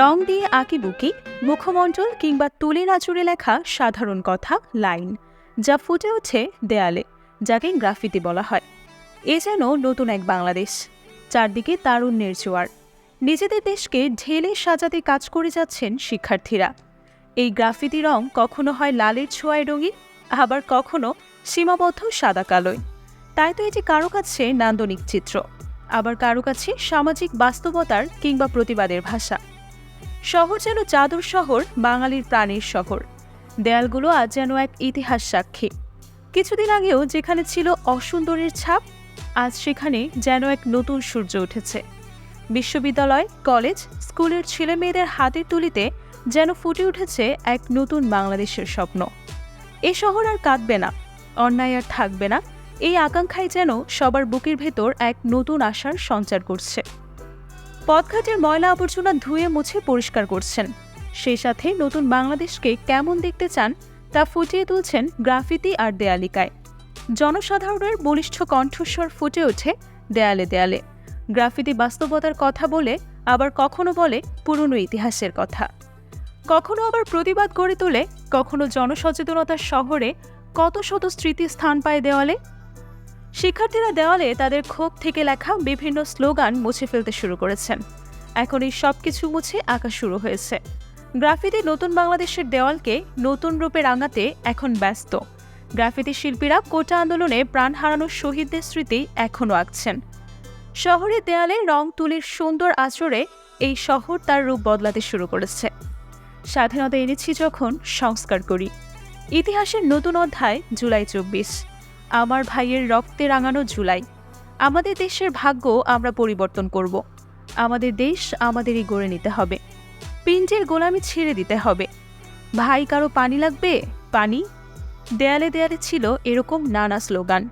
রং দিয়ে আঁকিবুকি মুখমণ্ডল কিংবা তুলির আঁচড়ে লেখা সাধারণ কথা, লাইন, যা ফুটে ওঠে দেয়ালে, যাকে গ্রাফিতি বলা হয়। এ যেন নতুন এক বাংলাদেশ, চারদিকে তারুণ্যের জোয়ার। নিজেদের দেশকে ঢেলে সাজাতে কাজ করে যাচ্ছেন শিক্ষার্থীরা। এই গ্রাফিতি রং কখনো হয় লালের ছোঁয়ায় রঙিন, আবার কখনো সীমাবদ্ধ সাদা কালোয়। তাই তো এটি কারও কাছে নান্দনিক চিত্র, আবার কারও কাছে সামাজিক বাস্তবতার কিংবা প্রতিবাদের ভাষা। শহর যেন চাদর শহর, বাঙালির প্রাণের শহর। দেয়ালগুলো আজ যেন এক ইতিহাস সাক্ষী। কিছুদিন আগেও যেখানে ছিল অসুন্দরের ছাপ, আজ সেখানে যেন এক নতুন সূর্য উঠেছে। বিশ্ববিদ্যালয়, কলেজ, স্কুলের ছেলে মেয়েদের হাতের তুলিতে যেন ফুটে উঠেছে এক নতুন বাংলাদেশের স্বপ্ন। এ শহর আর কাঁদবে না, অন্যায় আর থাকবে না, এই আকাঙ্ক্ষাই যেন সবার বুকের ভেতর এক নতুন আশার সঞ্চার করছে। পথঘাটের ময়লা আবর্জনা ধুয়ে মুছে পরিষ্কার করছেন। সেই সাথে নতুন বাংলাদেশকে কেমন দেখতে চান তা ফুটিয়ে তুলছেন গ্রাফিতি আর দেয়ালিকায়। জনসাধারণের বলিষ্ঠ কণ্ঠস্বর ফুটে ওঠে দেয়ালে দেয়ালে। গ্রাফিতি বাস্তবতার কথা বলে আবার কখনো বলে পুরনো ইতিহাসের কথা। কখনো আবার প্রতিবাদ গড়ে তোলে, কখনো জনসচেতনতার শহরে কত শত স্মৃতি স্থান পায় দেওয়ালে শিক্ষার্থীরা দেওয়ালে তাদের ক্ষোভ থেকে লেখা বিভিন্ন স্লোগান মুছে ফেলতে শুরু করেছেন। এখন এই সব কিছু মুছে আঁকা শুরু হয়েছে। গ্রাফিতি নতুন বাংলাদেশের দেওয়ালকে নতুন রূপে রাঙাতে এখন ব্যস্ত। গ্রাফিতি শিল্পীরা কোটা আন্দোলনে প্রাণ হারানো শহীদদের স্মৃতি এখনও আঁকছেন। শহরের দেয়ালে রং তুলির সুন্দর আচরে এই শহর তার রূপ বদলাতে শুরু করেছে। স্বাধীনতা এনেছি যখন সংস্কার করি। ইতিহাসের নতুন অধ্যায় জুলাই চব্বিশ। আমার ভাইয়ের রক্তে রাঙানো জুলাই আমাদের দেশের ভাগ্য আমরা পরিবর্তন করব। আমাদের দেশ আমাদেরই গড়ে নিতে হবে। পিঞ্জের গোলামি ছেড়ে দিতে হবে। ভাই কারও পানি লাগবে? পানি? দেয়ালে দেয়ালে ছিল এরকম নানা স্লোগান।